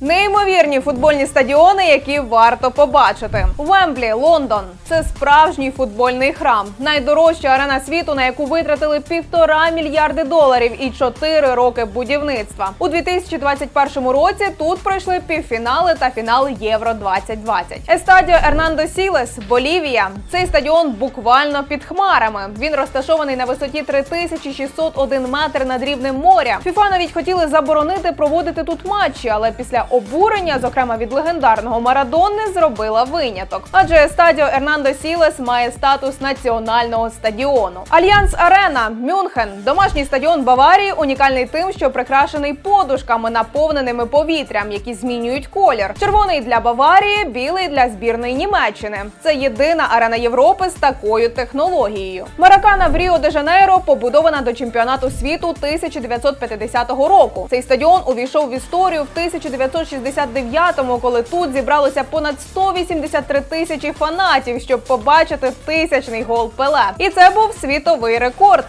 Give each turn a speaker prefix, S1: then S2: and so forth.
S1: Неймовірні футбольні стадіони, які варто побачити. Вемблі, Лондон це справжній футбольний храм. Найдорожча арена світу, на яку витратили півтора мільярди доларів і чотири роки будівництва. У 2021 році тут пройшли півфінали та фінал Євро 2020. Естадіо Ернандо Сілес, Болівія. Цей стадіон буквально під хмарами. Він розташований на висоті 3601 метр над рівнем моря. ФІФА навіть хотіли заборонити проводити тут матчі, але після обурення, зокрема від легендарного Марадони, зробила виняток. Адже Естадіо Ернандо Сілес має статус національного стадіону. Альянс Арена Мюнхен, домашній стадіон Баварії, унікальний тим, що прикрашений подушками, наповненими повітрям, які змінюють колір. Червоний для Баварії, білий для збірної Німеччини. Це єдина арена Європи з такою технологією. Маракана в Ріо де Жанейро побудована до чемпіонату світу 1950 року. Цей стадіон увійшов в історію в 1969-му, коли тут зібралося понад 183 тисячі фанатів, щоб побачити тисячний гол Пеле. І це був світовий рекорд.